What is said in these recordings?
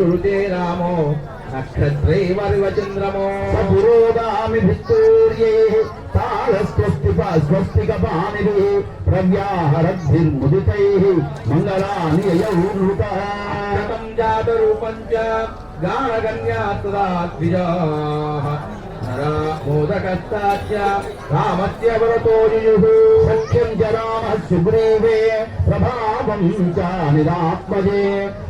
ృతే రామో నక్షత్రైవ చంద్రమో. సపురోగామి భిత్తూర్యై తాళస్వస్తి స్వస్తిక పాణిభి ప్రవ్యాహరద్భిర్ముదితై మంగళాని యయౌ నృత జాత రూపం చ मोदकस्ताच्च रामस्य वरतोयुः सत्यम् च रामः सुग्रीवे प्रभावम् च निरात्मजे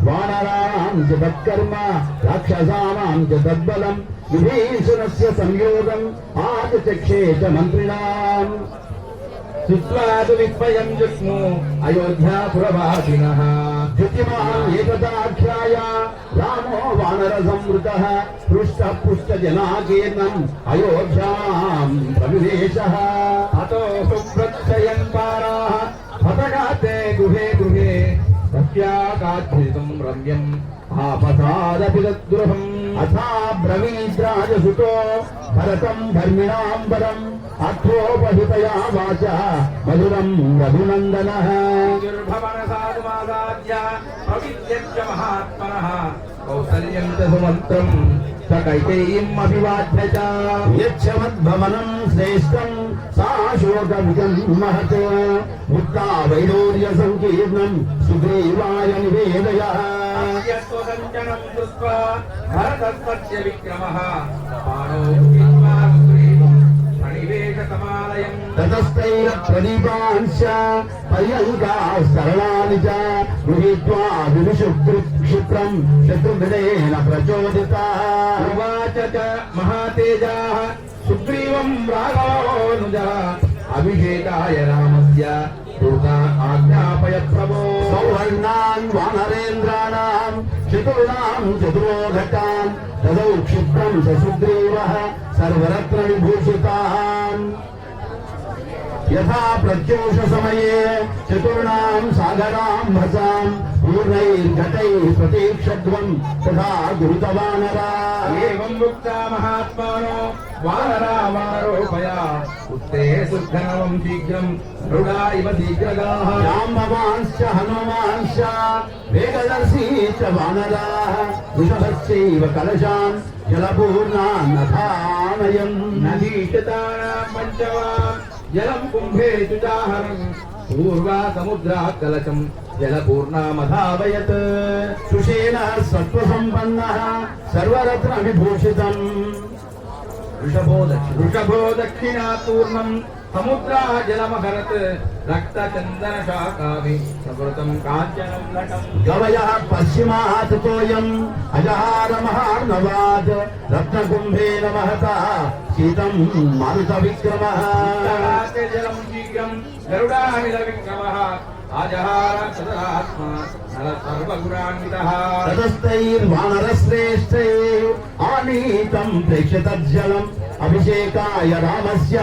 वानराणाम् च तत्कर्म राक्षसानाम् च तद्बलम् विभीषणस्य संयोगम् आचचक्षे च मन्त्रिणाम् శిష్వాదు విస్మయం జుష్ణు అయోధ్యాపురవాసిన ఏకదాఖ్యాయ రామో వానర సంవృత. పృష్ట పుష్ట జనాకీర్ణం అయోధ్యాం ప్రవివేశ. అతో ప్రత్యయం పారా. పతగాతే గృహే గృహే. రమ్యం. ఆపసాదపి తద్గృహం అథా బ్రవీద్రాజసుతో భరతం ధర్మిణాంబరం అత్రోపహితయా వాచ మధురం రఘునందన పవిత్ర మహాత్మన కౌసల్యం సుమంత్రం सकैतैम् अभिवाद्यत यच्छवद्भवनम् श्रेष्ठम् साशोकमिदम् महत् मुक्ता वैडोर्यसङ्कीर्णम् सुग्रीवाय निवेदयः भरतस्पत्य विक्रमः ततस्तैर प्रदीपांश्च पर्यङ्काः सरलानि च गृहीत्वा शत्रुघ्नेन प्रचोदिताः। उवाच च महातेजाः सुग्रीवम् राघवानुज अभिषेकाय रामस्य आज्ञापय प्रभो। सौवर्णान् वानरेन्द्राण చతుర్ణాం చతురోఘటాం తదౌ క్షిప్రం ససుగ్రీవ సర్వరత్న విభూషితాం. యథా ప్రత్యూష సమయే చతుర్ణాం సాగరాం భసాం పూర్ణైర్ఘటై ప్రతీక్షధ్వం తథా గురుతవానరా. ఏం ముక్త మహాత్మానో వానరామారోపయ ఉత్తే సుద్ధనవం శీఘ్రం మృడా ఇవ శీఘ్రగాః జాంబవాంశ్చ హనుమాంశ్చ వేగదర్శీ చ వానరాः వృషభశ్చైవ కలశాన్ జలపూర్ణాన్ నదీ చతానాం జలం కుంభే చుదాహరం పూర్వా సముద్రా కలశం జలపూర్ణామధావయత్ సుషేణ సత్వసంపన్న సర్వరత్న విభూషితం వృషభో దక్షిణాతూర్ణం సముద్రాజలమహరత్ రక్తచందనశాకావి సవృతం కాంచనం నటం గవయः పశ్చిమాత్ తోయం అజహారమహార్ణవాద్ రత్నకుంభేన మహతా శీతం మరుత విక్రమः జలం శీఘ్రం గరుడానిల విక్రమः आजहार सदरात्मा नर सर्वगुणान्वितः తతస్తైర్వానరశ్రేష్టై ఆనీతం ప్రేక్షతజ్జలం అభిషేకాయ రామస్య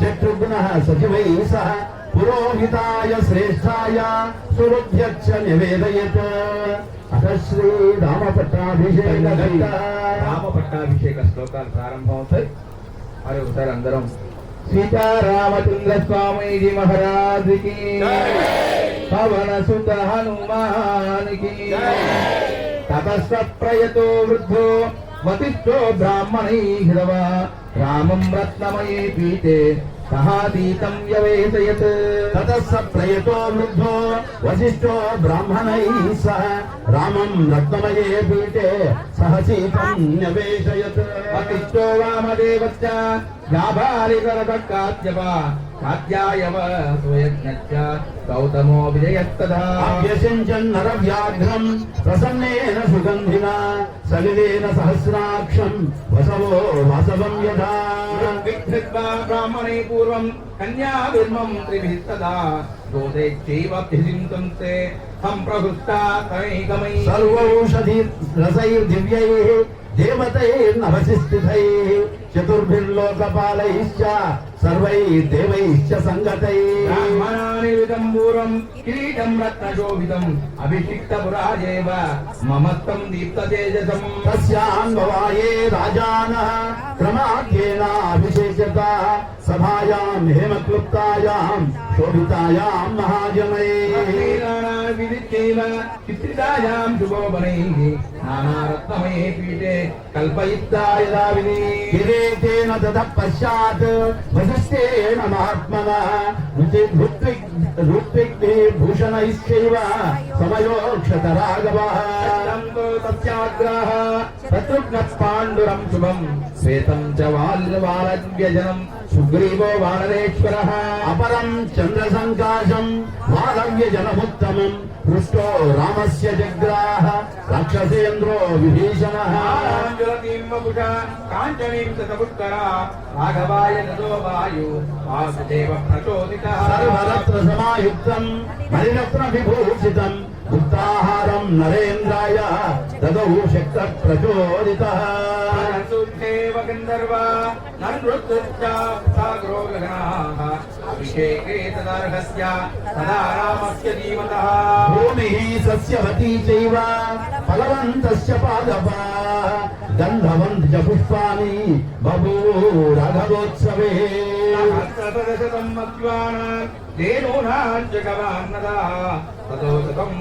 శత్రుఘ్న సచివై సహ పురోహితాయ శ్రేష్టాయ సురుభ్యచ్చ నివేదయత్ అత శ్రీ రామ పట్టాభిషేక రామ పట్టాభిషేక శ్లోకాలు ప్రారంభమవుతాయి మరి ఒకసారి అందరం సీతారామచంద్ర స్వామీజీ మహారాజుకి పవన సుత హనుమానికి తపస్వ ప్రయతో వృద్ధో వతిష్ఠో బ్రాహ్మణై హిరవ రామం రత్నమయే పీతే సహాతీతం వ్యవేశయత్ తతస్స ప్రయతో వృద్ధో వశిష్ఠో బ్రాహ్మణై సహ రామం రత్నమయే పీఠే సహ సీతం న్యవేశయత్ వతిష్ఠో వామదేవశ్చ. వ్యాపారికరకాద్యవ కాత్యాయవ సుయజ్ఞశ్చ. గౌతమో విజయస్తదా అభ్యసించన్ నరవ్యాఘ్రం ప్రసన్నేన సుగంధినా. సలిలేన సహస్రాక్షం వసవో వాసవం యథా. విఘ్నిత్వా బ్రాహ్మణే పూర్వం కన్యావిర్మం త్రిభిः సదా గోదేక్షైవభ్యసింతం తే సంప్రహృష్టా తమైకమై సర్వౌషధి రసైర్దివ్యైః దేవతైర్నభసిస్థితైः చతుర్భిర్లోకపాలైశ్చ సర్వైర్దేవైశ్చ సంగతైः బ్రాహ్మణాని విదం పూర్వం కిరీటం రత్నశోభితం అభిషిక్తపురాజేవ మమత్వం దీప్తతేజసం తస్యాన్వవాయే రాజానः క్రమాఖ్యేనాభిషేచత స సభాయాం హేమక్లుప్తాయాం శోభితాయాం మహాజనై విదిత్యైవ చిత్రితాయాం శుభోపనైః నానారత్నమయే పీఠే కల్పయిత్తా యదా విధి కిరీటేన తత పశ్చాత్ వశిష్ఠేన మహాత్మన భూషణైశ్చైవ సమయోక్షత రాఘవः శబ్దంతో తస్యాగ్రహ శత్రుఘ్న పాండురం సుగ్రీవో వానరేశ్వరः. అపరం చంద్రసంకాశం మాలవ్యజనముత్తమం పృష్టో రామస్య జగ్రాహ. రాక్షసేంద్రో విభీషణः. రాఘవాయ నదో వాయు వాసుదేవ ప్రచోదితः. సర్వరత్న సమాయుక్తం మణిరత్న విభూషితం ముక్తాహారం నరేంద్రాయ దదౌ శక్త ప్రచోదిత. గంధర్వ నృత్యుగ్రో గగనాః అభిషేకే తదర్హస్య తదా రామస్య జీవతः భూమి సస్యవతీ చైవ ఫలవంతస్య పాదపా గంధవంత చ పుష్పాని బభూ రఘవోత్సవే సహస్రశతం మధ్వానాన్ దేనూనాన్ జగవాన్నదా తతో శతం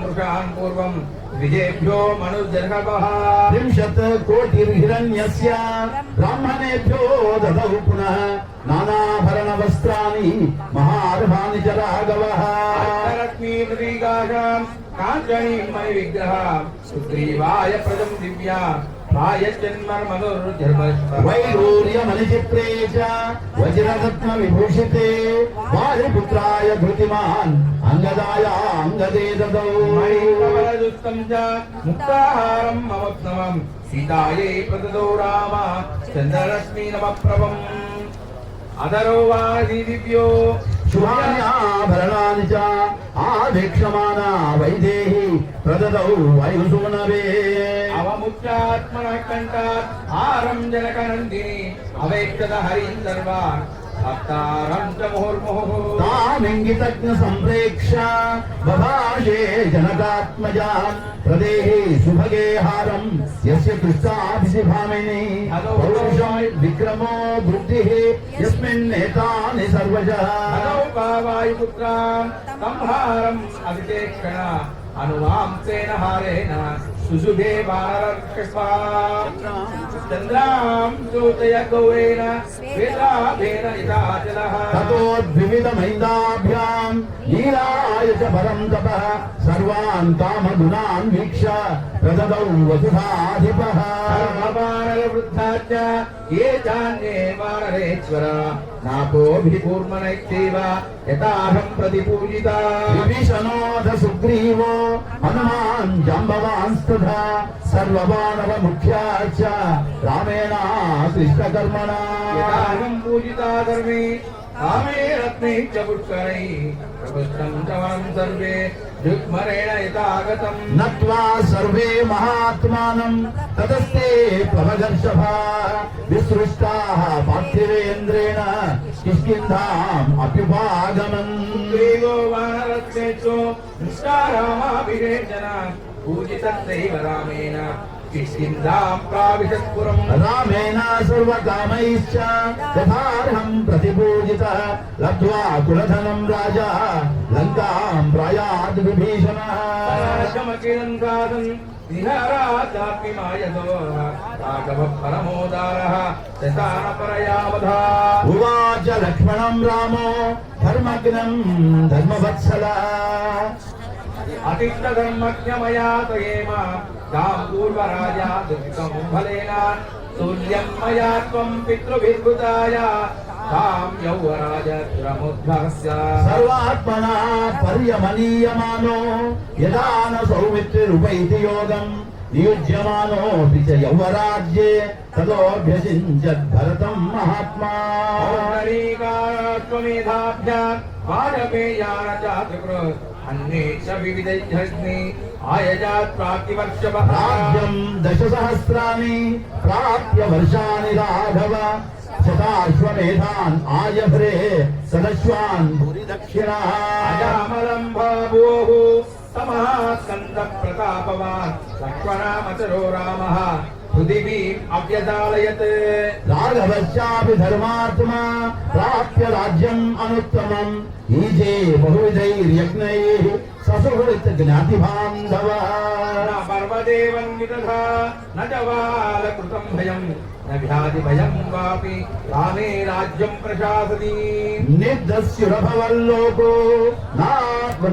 వృషాన్ పూర్వం విజేభ్యో మనుజర్హవః త్రింశత్ కోటిర్హిరణ్యస్య బ్రాహ్మణేభ్యో దదౌ పునః నానాభరణ వస్త్రాని మహార్హాని చ రాఘవः అష్టరత్నీ ప్రతీకాశాం కాంచనీం మణి విగ్రహ సుగ్రీవాయ ప్రజం దివ్యా ప్రాయశ్చన్మర్మనుర్జర్మశ్వ వైడూర్యమణిచిత్రే చ వజ్రరత్న విభూషితే వాయుపుత్రాయ ధృతిమాన్ అంగదాయ అంగదే దదౌ ముక్తాహారం మమోత్సవం. సీతాయై ప్రదదో రామ చంద్రరశ్మి నమప్రభం. అదరో వాది దివ్యో. శుభాన్యాభరణాని చ ఆవేక్షమానా వైదేహి ಪ್ರದದೌ ವಾಯುಸೂನವೇ ಅವಮುಚ್ಚಾತ್ಮನ ಕಂಠಾತ್ ಆರಂ ಜನಕನಂದಿನಿ ಅವೈಕ್ಷದ ಹರಿಂ ಸರ್ವ ಭಕ್ತಾರಂ ಚ ಮುಹುರ್ಮುಹು ತಾನಿಂಗಿತಜ್ಞ ಸಂಪ್ರೇಕ್ಷ ಬಭಾಷೆ ಜನಕಾತ್ಮಜ ಪ್ರದೇಹಿ ಸುಭಗೆ ಹಾರಂ ಯಸ್ಯ ತುಷ್ಟಾಭಿಸಿ ಭಾಮಿನಿ ಪೌರುಷೋ ವಿಕ್ರಮೋ ಬುದ್ಧಿಃ ಯಸ್ಮಿನ್ ನೇತಾನಿ ಸರ್ವಜಃ ಹಲೋ ಭಾವಾಯು ಪುತ್ರ ಸಂಹಾರಂ ಅವಿತೇಕ್ಷಣ అనువాంసేన హారేణ సుశుభే వానరక్షస్వా చంద్రాం సూచయ గౌరేణ శ్వేతాభేన ఇతాచలః తతోద్వివిధమైందాభ్యాం నీలాయ చ పరం తపః సర్వాన్ కామగుణాన్ వీక్ష ప్రదదౌ వసుధాధిపః ఏ చాన్యే వానరేశ్వర నాకోభిపూర్మనైత్యైవ యథాహం ప్రతిపూజితా విభీషణోధ సుగ్రీవో హనుమాన్ జాంబవాంస్తథా సర్వమానవ ముఖ్యాచ రామేణ కృష్ణకర్మణా యథాహం పూజితా ధర్మే కామే రత్నే చ పుష్కరై ప్రపుష్టం చ వనం సర్వే దుగ్మరేణ యథాగతం. నత్వా సర్వే మహాత్మానం తతస్తే ప్లవగర్షభా విసృష్టాః పార్థివేంద్రేణ కిష్కింధాం అప్యుపాగమన్ సుగ్రీవో వానరత్నేషు నిష్కారామాభిషేచన పూజితత్రైవ రామేణ. కిష్కింధాం ప్రావిశత్పురం రామేణ సర్వకామైశ్చ యథార్హం ప్రతిపూజితः లబ్ధ్వా కులధనం రాజా లంకాం ప్రయాద్ విభీషణः పరాశమకిలంకాదం విహారాచాపి మాయతో రాఘవ పరమోదారः శశాన పరయావధా ఉవాచ లక్ష్మణం రామో ధర్మగ్నం ధర్మవత్సల అతిష్టధర్మజ్ఞమయా తయేమ కాం పూర్వరాజా దుఃఖం ఫలేన తుల్యం మయా త్వం పితృభిర్భుతాయ కాం యౌవరాజ దురముద్భవస్య సర్వాత్మనా పర్యమనీయమానో యదా న సౌమిత్రిరుపైతి యోగం. నియుజ్యమానోऽపి చ యౌవరాజ్యే తదోభ్యసించద్ राज्यम् दशसहस्राणि प्राप्य वर्षा राघव शताश्वमेधान् आयभ्रे सदश्वान् भूरिदक्षिणः। अजामलम् भावोः समास्कन्दप्रतापवान् लक्ष्मणामचरो रामः। अव्यदालयत् राघवश्चापि धर्मात्मा प्राप्य राज्यम् अनुत्तमम् ईजे बहुविधैर्यज्ञैः ससुहृत् ज्ञातिबान्धवः न पर्वदेवन्विदधा न च बालकृतम् भयम् न व्याधिभयम् वापि रामे राज्यम् प्रशासति निर्धस्युरभवल्लोको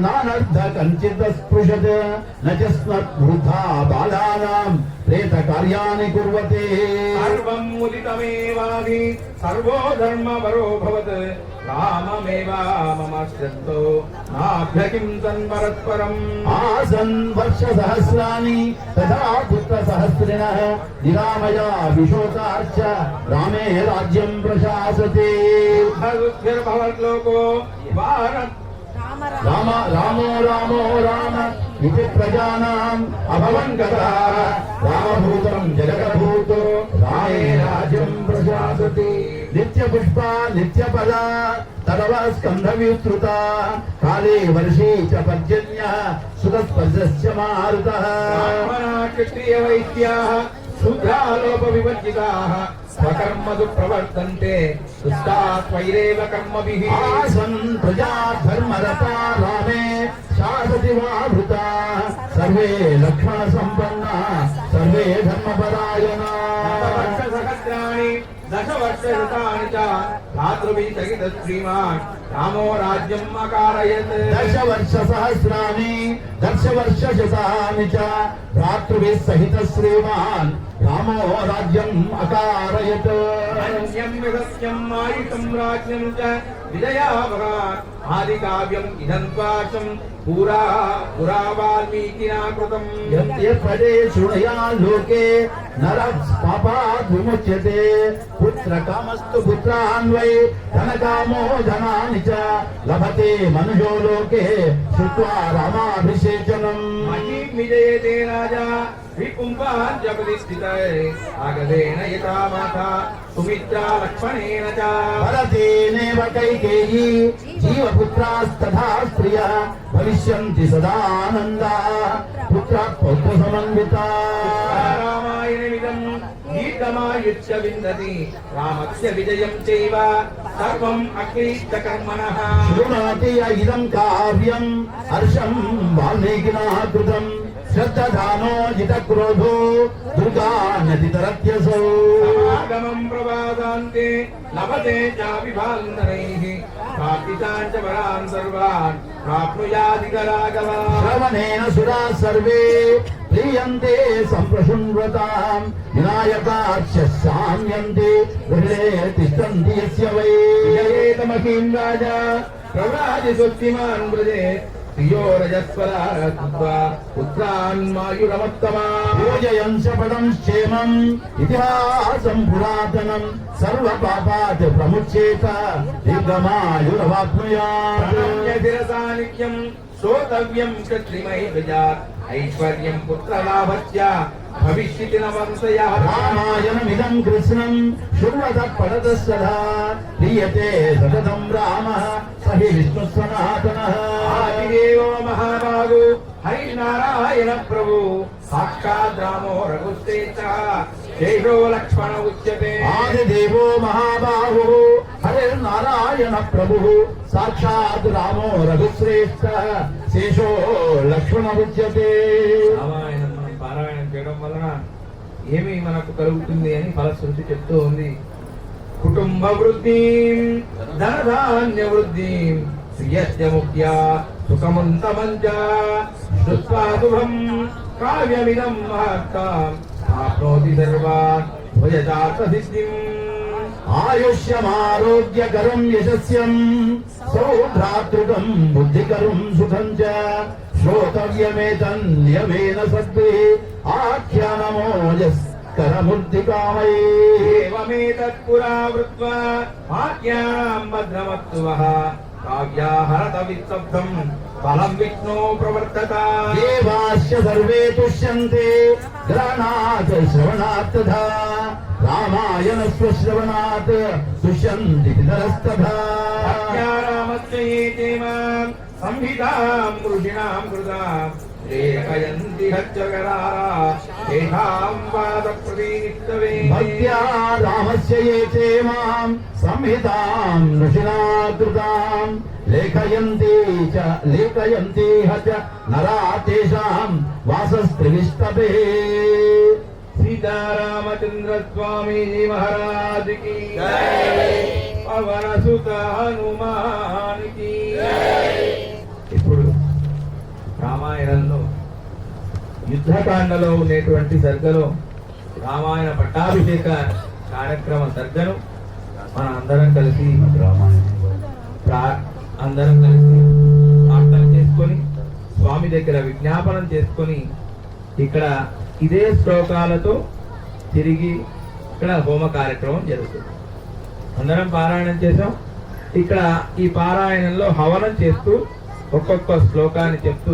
नानर्थ कञ्चित् स्पृशत् न च स्मृद्धा बालानाम् प्रेत कार्याणि कुर्वते सर्वं मुदितमेवाभि मम श्रद्धो। नाभ्यकिं तन्वरत्परम् आसन् वर्षसहस्राणि तथा पुत्रसहस्रिणः निरामया विशोकाश्च रामे राज्यं प्रशासते। दुःखदुःखिर्भवद्लोको भारत। रामो रामो। इति प्रजानाम् अभवन् गताः रामभूतम् जगदभूतो रामे राज्यम् प्रशासति नित्यपुष्पा नित्यपदा स्कन्धविस्तृता। काले वर्षे च पर्जन्यः सुतस्पर्शश्च मारुतः। क्षत्रियवैद्याः प्रवर्तन्ते कर्मभिः। प्रजा धर्मरता रामे शासति वा भृता। సర్వే లక్ష్మణ సంపన్న సర్వే ధర్మపరాయణ. దశవర్ష శతాని చ భ్రాతృభి సహిత శ్రీమాన్ रामो राज्यम अकारयत्। दशवर्षसहस्राणि दशवर्षशतानि च भ्रातृभिः सहितः श्रीमान् रामो राज्यम् अकारयत्। अन्यम् विगस्यम् मायिकम् राज्यम् च आदिकाव्यम् पुरा पुरा वाल्मीकिना कृतम्। यद्यपदे शृणया लोके नरः पापात् विमुच्यते। पुत्रकामस्तु पुत्रान्वै धनकामो धनानि చ లభతే మనుషో లోకే శ్రుత్వా రామాభిషేచనం మహిమిజయతే రాజా వికుంభాన్ జపతి స్థితై ఆగదేన యథా మాత సుమిత్రా లక్ష్మణేన చ భరతేనేవ కైకేయీ జీవపుత్రాస్తథా ప్రియ భవిష్యంతి సదానందా పుత్ర పౌత్ర సమన్వితా గీతమాయుష్య విందతి రామస్య విజయం చైవ సర్వం అక్లీష్టకర్మణః శృణోతి ఇదం కావ్యం. హర్షం వాల్మీకినా కృతం. శ్రద్ధానో జిత క్రోధో దుర్గా నది తరత్యసౌ సమాగమం ప్రవాదాంతే లభతే చాపి బాంధనైః ప్రాప్తితాన్ చ వరాన్ సర్వాన్ ప్రాప్నుయాధిక రాఘవ శ్రవణేన సురా సర్వే ప్రియంతే సంప్రశృణ్వతాం. వినాయకాక్ష సామ్యంతే గృహే తిష్టంతి యస్య వై. విజయేతమహీం రాజా ప్రవ్రాజి సుత్తిమాన్ వృజే ప్రియో రజస్వరా పుత్రాన్ మాయురమత్తమా పూజయం చ పదం క్షేమం ఇతిహాసం పురాతనం సర్వ పాపాత్ ప్రముచ్యేత నిత్యం శ్రోతవ్యం క్షత్రిమై విజాత్ ఐశ్వర్యం పుత్రలాభస్య భవిష్యతి నవంశయః రామాయణమిదం కృష్ణం శృణ్వత పడత సదా ప్రియతే సతతం రామ సహి విష్ణు సనాతనః ఆదిదేవో మహాబాగు హరినారాయణ ప్రభు సాక్షాత్ రామో రఘుశ్రేష్ఠ శేషో లక్ష్మణ ఉచ్యతే ఆదిదేవో మహాబాహు హరిర్నారాయణ ప్రభు సాక్షాత్ రామో రఘుశ్రేష్ఠ శేషో లక్ష్మణ ఉచ్యతే రామాయణం పారాయణం చేయడం వలన ఏమి మనకు కలుగుతుంది అని ఫలశ్రుతి చెప్తూ ఉంది. కుటుంబ వృద్ధి ధనధాన్య వృద్ధి శ్రియస్య ముఖ్య సుఖమంతమంచ శృత్వా శుభం కావ్యమిదం మహత్తాం ఆప్నోతి సర్వాన్ భుజజాత సిద్ధిం. ఆయుష్యమారోగ్యకరం యశస్యం సౌభ్రాతృకం బుద్ధికరం సుఖం చ. श्रोतव्यमेतन्यमेन सद्भिः आख्यानमोजस्करमुर्धिकामयेवमेतत्पुरावृत्वा आज्ञाम् भद्रमत्वः। काव्याहरतवित्सब्धम् फलम् विष्णो प्रवर्तता। देवाश्च सर्वे तुष्यन्ते ग्रहणात् श्रवणात् तथा रामायणस्य श्रवणात् तुष्यन्ति पितरस्तथा रामस्य एते देवान् సంహితాం కృషిణాం కృతా లేఖయంతి హచ్చకరారా తేషాం పాద ప్రతినిత్తవే భక్త్యా రామస్య ఏతే మాం సంహితాం నృషిణా కృతాం లేఖయంతి చ లేఖయంతి హచ నరా తేషాం వాసస్త్రివిష్టవే సీతారామచంద్ర స్వామి హనుమానికి రామాయణంలో యుద్ధకాండలో ఉండేటువంటి సర్గలో రామాయణ పట్టాభిషేక కార్యక్రమ సర్గను మన అందరం కలిసి అందరం కలిసి ప్రార్థన చేసుకొని స్వామి దగ్గర విజ్ఞాపనం చేసుకొని ఇక్కడ ఇదే శ్లోకాలతో తిరిగి ఇక్కడ హోమ కార్యక్రమం జరుగుతుంది. అందరం పారాయణం చేసాం ఇక్కడ ఈ పారాయణంలో హవనం చేస్తూ ఒక్కొక్క శ్లోకాన్ని చెప్తూ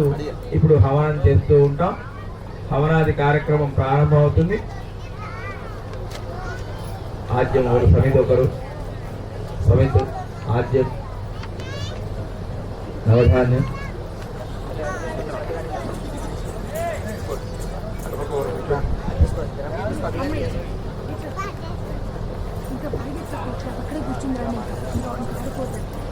ఇప్పుడు హవనం చేస్తూ ఉంటాం. హవనాది కార్యక్రమం ప్రారంభమవుతుంది. ఆద్యం ఒకరు సమితి ఒకరు. సమితి ఆద్యం. నవధాన్యం. ఇంకా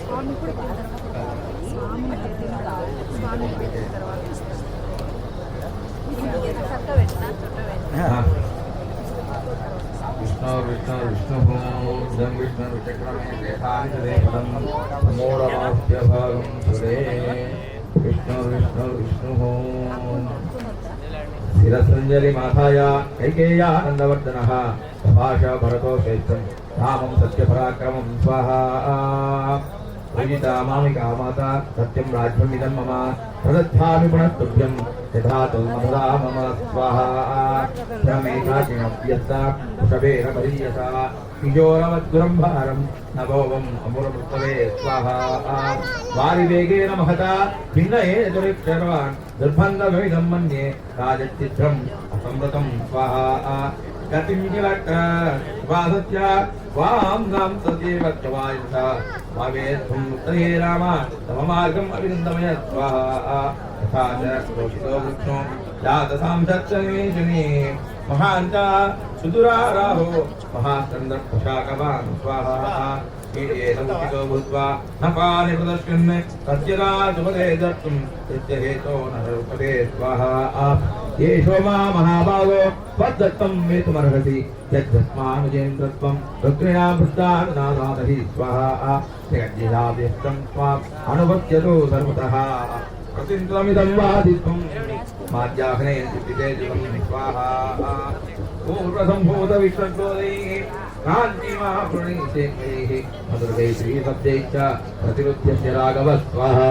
స్వామి కూడా పోయిన పెట్టిన తర్వాత పెట్టిన తర్వాత విష్ణు విష్ణు విష్ణు విష్ణు సురే విష్ణు విష్ణు విష్ణు శిరసంజలి మాథాయ కైకేయానందవర్ధన సభాష భరతో శ్రేష్టం రామం సత్యపరాక్రమం స్వాహా పూజితా మామి కామాత సత్యం రాజ్యం ఇదం మమ ప్రదద్ధామి పునఃతుభ్యం యథా తన్మధురా మమ స్వాహా ప్రమేఘాకిణవ్యస్త వృషభేర పరీయస కిజోరమద్గురం భారం నభోవం అమురమృతవే స్వాహా వారివేగేన మహత భిన్నయే దురిక్షర్వాన్ దుర్భంగమిదం మన్యే రాజచిత్రం అసంవృతం స్వాహా गतिमिलक्वासत्या वां नाम सदेव त्वायथ भवेत्वं तये राम तममार्गम् अभिनन्दमय स्वाहा तथा च रोषितो वृक्षो जातसां चक्षणेशने महान् च सुदुराराहो महाचन्द्रप्रशाकवान् स्वाहा ीडेनमुखितो भूत्वा न पाणि प्रदर्शन् तद्यदा शुभदे स्वाहा येषो मा महाभागो त्वद्दत्तं मेतुमर्हसि यद्दस्मानुजेन दत्त्वं रुक्मिणां वृद्धानुनादादहि स्वाहा। जगज्जिदाव्यक्तं त्वाम् अनुपत्यतो सर्वतः। प्रतिन्द्रमिदं वादित्वं माद्याघ्ने सिद्धिते जुगं स्वाहा पूर्वसम्भूतविश्वज्योतैः कान्तिमाप्रणीशेखैः मधुर्गै श्रीशब्दैश्च प्रतिरुद्ध्यस्य राघवस्वाहा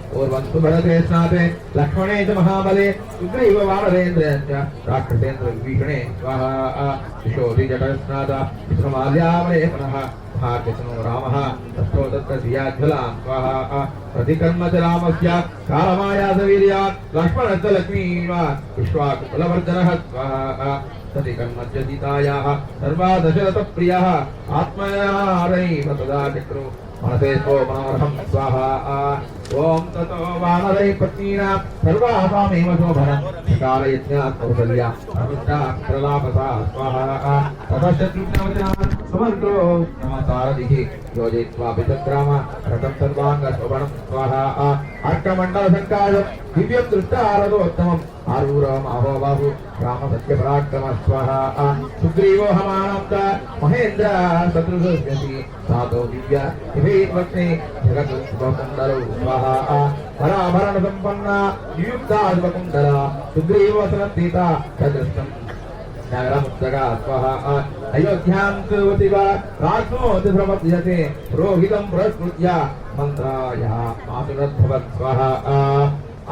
पूर्वन्तुभरसेस्नाते लक्ष्मणे च महाबले उग्रैव वानरेन्द्रेण च राक्षसेन्द्रविभीषणे स्वाहा शिशोधिजटस्नाता विक्रमाल्यामले पुनः महाकृष्णो रामः तस्थो स्वाहा प्रतिकर्म च रामस्य कालमायासवीर्यात् लक्ष्मणश्च लक्ष्मीवान् मनसे स्वाहा ఓం తతో వానరై పత్నీనా సర్వాహామేమశోభనం కాలయజ్ఞాత్ కౌసల్య అమిత్రా ప్రలాపసా స్వాహా తథశత్రుఘ్నవచనాన్ సుమంత్రో నమతారదిః యోజయిత్వా పితగ్రామ రథం సర్వాంగ శోభనం స్వాహా అర్కమండల సంకాశం దివ్యం దృష్టారథోత్తమం ఆరూరం అహో రామ సత్య పరాక్రమ స్వహ సుగ్రీవో హమానంద మహేంద్ర సదృశ్యసి సాధో దివ్య ఇవే జగద్కుండలు స్వాహ పరాభరణ సంపన్న నియుక్తాధిపకుండల సుగ్రీవసరంతీత చదస్తం నగరముద్దగా స్వాహ అయోధ్యాం కురువతివ రాజ్మోతి ప్రవర్తియతే రోహితం పురస్కృత్య మంత్రాయ మాసురద్భవత్ స్వాహ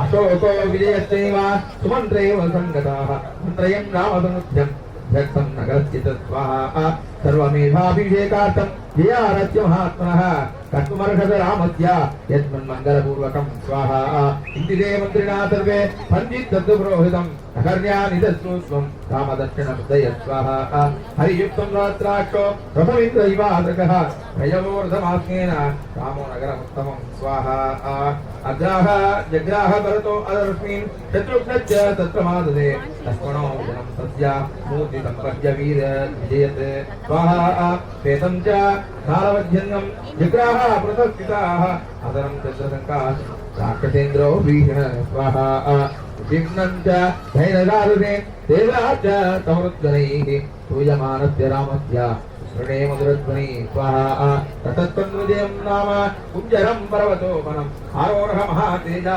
అశోకో విజయస్యైవ సుమంత్రైవ సంగతాః మంత్రయం రామసముద్యం జగతం నగరస్య తత్వాః సర్వమేవాభిషేకార్థం వియారత్య మహాత్మనः కట్టుమర్షధరామధ్య యత్మన్మంగళపూర్వకం స్వాహ ఇందిరే మంత్రిణా సర్వే పండిత్తు పురోహితం అకర్యానిదస్వం కామదక్షిణ హృదయ స్వాహ హరియుక్తం రాత్రాక్షో ప్రభవింద్ర ఇవాదక ప్రయమోర్ధమాత్మేన రామో నగరముత్తమం स्वाहा अग्राह जग्राह भरतो अदर्स्मिन् शत्रुघ्नश्च तत्र माददे लक्ष्मणो जनं तस्य मूर्तिसम्पद्य वीर विजयत् स्वाहा श्वेतं च कालवध्यङ्गं जग्राह पृथक्स्थिताः अदरं चन्द्रशङ्का राक्षसेन्द्रो भीषण स्वाहा विघ्नं च धैर्यदारुणे देवा च समृद्धनैः सूयमानस्य रामस्य హృదయమధురధ్వని తతత్వృదయం నామ కుంజరం పర్వతో మనం ఆరోహ మహాతేజ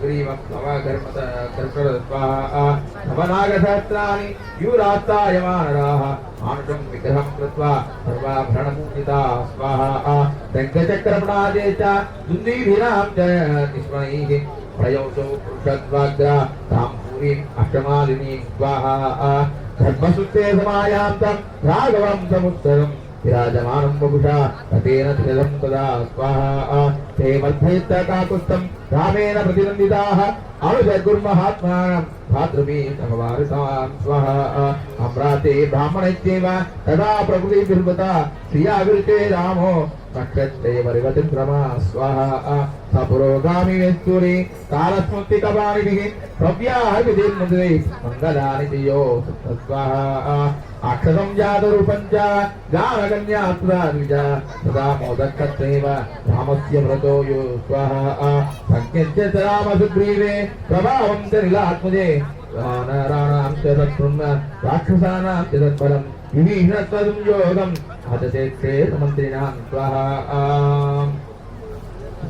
గ్రీవప్లవకర్మతకర్కరత్వాగసహస్రాన్ని యూరాత్తాయమానరాः మానుషం విగ్రహం కృత్వా సర్వాభరణపూజితా స్వాహా శంఖచక్రప్రాజే చ దుందీభిరాం చ నిస్మణైః ప్రయోజౌ పురుషద్వాగ్రా తాం పూరీం అష్టమాదిని స్వాహా ధర్మసుత్తే సమాయాప్తం రాఘవం సముత్తరం విరాజమానం బహుశా రథేన తిలం తదా స్వాహా తే వర్ధయత్త కాకుస్తం రామేణ ప్రతినందితాః అనుజగుర్మహాత్మానం భాతృమీం భగవారిసాం స్వాహా అమ్రాతే బ్రాహ్మణైత్యేవ తదా ప్రభువీర్వత శ్రియావిరితే రామో నక్షత్రే పరివతిం రమా స్వాహా సపురోగామి వేస్తూరి కాలస్మృతి కపాణి ప్రవ్యాహర్విధి మంగళానిధియో అక్షరం జాతరూపం చ గానగన్యాత్రాద్విజ సదా మోదక్షత్రైవ రామస్య వ్రతో యో స్వహ సంజ్ఞ రామసుగ్రీవే ప్రభావం చరిలాత్మజే రాణాం చ రాక్షసానాం చ విభీషణత్వం యోగం హతతే క్షేత్రమంత్రిణాం స్వహ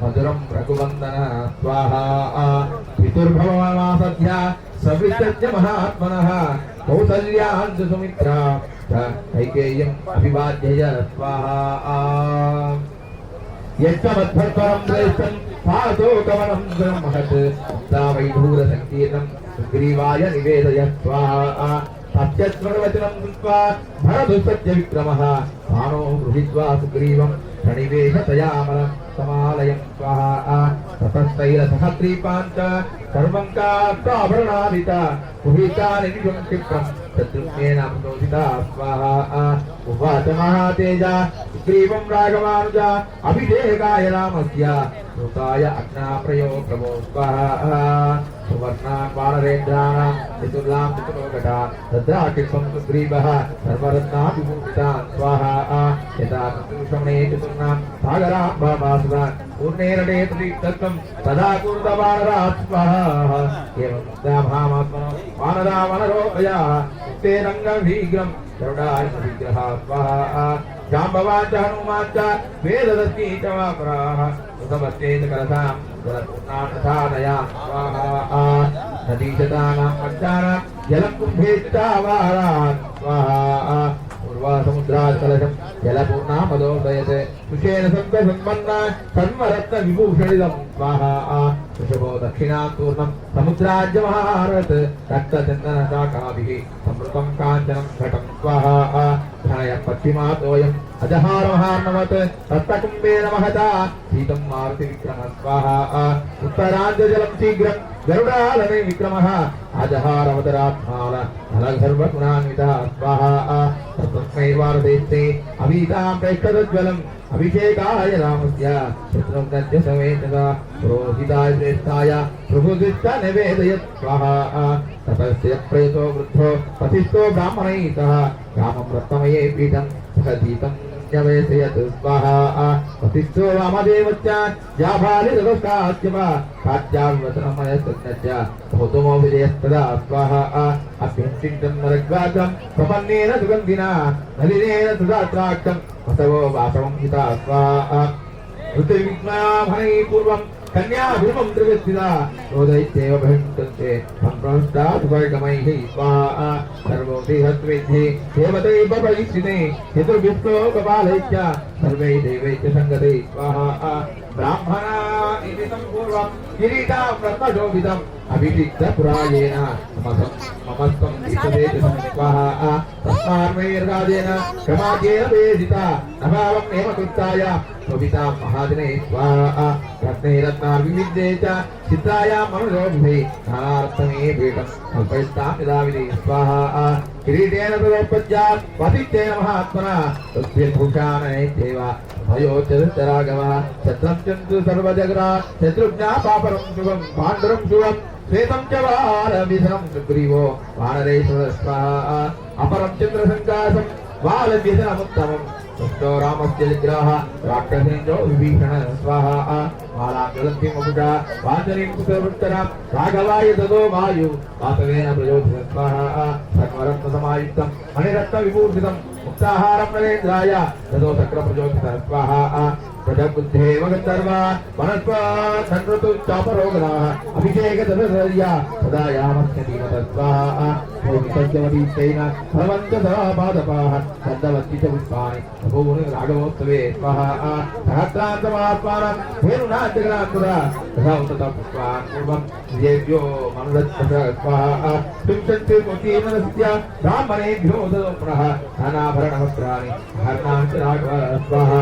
మధురం రఘువందన స్వాహా పితుర్భవమాసధ్య సవితజ్ఞ మహాత్మన కౌసల్యాంజు సుమిత్ర. కైకేయం అభివాద్యయ స్వాహా యజ్ఞమధ్వరం శ్రేష్టం పాదో కవనం మహత్ వైఢూర సంకీర్ణం సుగ్రీవాయ నివేదయ స్వాహా సత్యస్మరవచనం కృత్వా భరదు సత్య విక్రమः बाणो गृहीत्वा सुग्रीवं प्रणिवेशतयामलं समालयं स्वाहा ततस्तैरसहद्रीपान् च सर्वं काष्टाभरणादित गृहीतानि विषं क्षिप्रं शत्रुघ्नेन प्रचोदिता स्वाहा उवाच महातेजा గ్రీవం రాఘవానుజ అభిదేహాయ రామస్య ృతాయ అగ్నాప్రయో ప్రభో సువర్ణాన్ వానరేంద్రాణాం చతుర్లాం చతురోగటాన్ తద్రాకిల్పం సుగ్రీవः సర్వరత్నాభిమూర్తితాన్ స్వాహా యథా ఋతుషమణే చతుర్ణాం సాగరాం భామాసురాన్ పూర్ణేరణేతుదీప్తం తదా కూర్దవానరాత్ స్వాహా ఏవం భామాత్మనో వానరా వనరోగయా రంగ భీగ్రం కరుణాయ విగ్రహ స్వాహా स्वाहा जाम्बवाच हनुमाच वेददत्ती च वापराः सुतमस्तेन कलसां जलपूर्णार्थादया स्वाहा नदीशतानां पञ्चानां जलं कुम्भेत्तावारान् स्वाहा वा समुद्रात्कलशं जलपूर्णामदोदयते सुषेण सन्तसन्मन्ना सन्मरत्नविभूषणिदं स्वाहा वृषभो दक्षिणापूर्णं समुद्राज्यमहारत् रक्तचन्दनशाखाभिः संवृतं काञ्चनं घटं स्वाहा నిధాయ పద్యమాతోయం అజహారమహాన్నవత్ రత్నకుంభేన మహత సీతం మారుతి విక్రమ స్వాహ ఉత్తరాంజలం శీఘ్రం గరుడాలనే విక్రమ అజహారవతరాత్మాల నలగర్వగుణాన్విత స్వాహ తస్మై వారదేశే అవీతాం ప్రేక్షజ్వలం అభిషేకాయ రామస్య పుత్రం తస్య సమేతద పురోహితాయ శ్రేష్టాయ ప్రభుదిష్ట నివేదయత్ స్వాహ తపస్య ప్రయతో వృద్ధో పతిష్టో బ్రాహ్మణై సహ రామం రత్నమయే పీఠం సహ దీతం प्रत्यवेशयत् स्वाहा पतिष्ठो वामदेवश्च जाभालिरवकाद्यवा कात्यावतनमयस्तस्य भवतुमो विजयस्तदा स्वाहा अभ्यन्तिङ्गम् नरग्वातम् प्रपन्नेन सुगन्धिना नलिनेन सुदात्राक्षम् वसवो वासवं हिता स्वाहा ऋतुविज्ञाभनै पूर्वम् కన్యాభూమం ప్రగతిద రోదైత్యేవ భవిష్యత్తే సంప్రాష్టాద్వర్గమై స్వాహ సర్వోభిహత్విద్ధి దేవతైవ పరిస్థితే పితృవిష్ణో గోపాలైత్య సర్వై దేవైత్య సంగతై స్వాహ బ్రాహ్మణా ఇది సంపూర్వం కిరీటా రత్నశోభితం అభిషిక్త పురాయేణ మమస్తం ఇష్టదేశం స్వాహ తస్మార్వైర్రాజేన క్షమాకేన వేదిత నభావం నేమకృత్తాయ శోభితాం మహాదినే స్వాహ రత్నై రత్నార్వివిద్యే చ చిత్తాయ మనోభిభై నానార్థమే పీఠం కల్పయిస్తాం యదా స్వాహ కిరీటేన తోపజ్జా పతిత్యేన మహాత్మన తస్భూషాణైత్యేవ భయో చతురాగవ శత్రం చంద్రు సర్వజగ్రా శత్రుఘ్నా పాపరం శుభం పాండురం శుభం శ్వేతం చ వారమిధనం సుగ్రీవో వానరేశ్వర స్వాహ అపరం చంద్రసంకాసం బాలమిధనముత్తమం కృష్ణో రామస్య నిగ్రహ రాక్షసేంద్రో విభీషణ స్వాహ మాలాగలభ్యముగా వాచరీపుతరం రాఘవాయ తదో వాయు వాతవేన ప్రయోజిత స్వాహ సర్వరత్న సమాయుక్తం మణిరత్న విభూషితం ముక్తాహారం నరేంద్రాయ తదో సక్ర ప్రయోజిత స్వాహ चक्रप्रचोदितः स्वाहा प्रजबुद्धेव गन्धर्वा वनस्पन्नृतु चापरोगणाः अभिषेकदशर्या सदा यामस्य धीमतः स्वाहा भोगिसत्यवतीश्चैन भवन्त सदा पादपाः दन्दवन्ति च पुष्पाणि बहूनि राघवोत्सवे स्वाहा सहस्रान्तमात्मानं हेनुनाञ्जगनान्तुरा तथा उततं पुष्पान् पूर्वं विजेभ्यो मनुरत्नः स्वाहा तुञ्चन्ति मुतीमनस्य ब्राह्मणेभ्यो ददो पुनः नानाभरणवस्त्राणि हर्णाञ्च राघव स्वाहा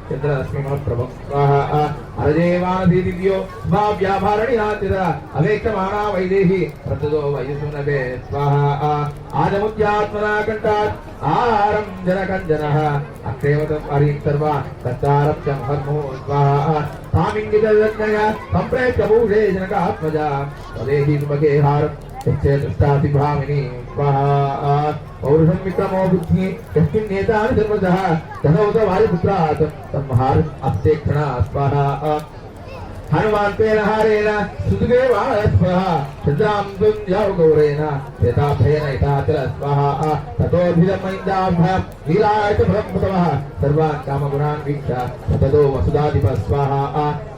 చంద్రస్మృమప్రభవాహరదేవానధీదివ్యో స్వా వ్యాభారణినాతిర అవేక్షమాణా వైదేహి ప్రతదో వయసునభే స్వాహ ఆజముద్యాత్మనా కంఠాత్ ఆహారం జనకంజన అక్షేమతం హరిం సర్వ సత్తారం చ మహర్మో స్వాహ తామింగిత సంప్రేక్ష భూషే జనకాత్మజ తదేహి సుమగే హారం सुभगे हारम् यच्चेतुष्टाति भामिनी स्वाहा पौरुषं विक्रमो बुद्धि। यस्मिन् नेतानि सर्वतः तथौत स्वाहा హనుమాంతేన హారేణ సుదుగే వాణయ స్వహ సజ్జాంతం యావగౌరేణ యథాభేన యథాచల స్వహ తతోభిరమైందాభ వీరాయ బ్రహ్మతమ సర్వాన్ కామగుణాన్ వీక్ష సతదో వసుదాధిప స్వాహ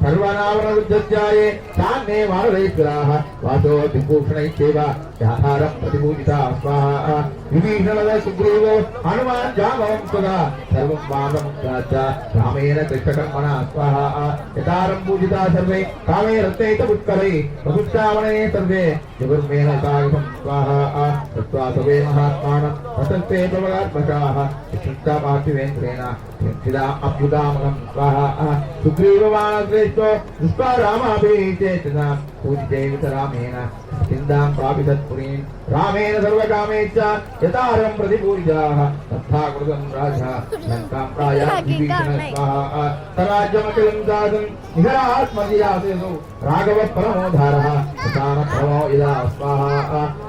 సర్వనామన ఉద్ధ్యాయే తాన్నే వారవేగ్రాహ వాసో దిభూషణైత్యేవ వ్యాపార ప్రతిభూజిత స్వాహ విభీషణద సుగ్రీవ హనుమాన్ జామవం సదా సర్వం వామముద్రాచ రామేణ కృష్ణకర్మణ స్వాహ యథారం పూజిత సర్వే కామే రత్నైత పుష్కరై ప్రముచ్చావణే సర్వే జగుర్మేణ సాగతం స్వాహ తత్వా సవే మహాత్మానం ప్రసంతే ప్రబలాత్మకాః కృష్ణా పార్థివేంద్రేణ చిదామలం స్వాహ సుగ్రీవమానశ్రేష్ఠో దృష్ట్వా రామాభిచేతన పూజితేవిత రామేణ చిందాం ప్రాపితత్పురీం రామేణ సర్వకామేచ్చ యతారం ప్రతిపూజితాః తథాకృతం రాజా లంకాం ప్రాయా విభీషణ స్వాహ తరాజ్యమఖిలం దాసం నిహరాత్మజియాసేసు రాఘవ పరమోధారః ప్రధాన ప్రమో ఇదా స్వాహ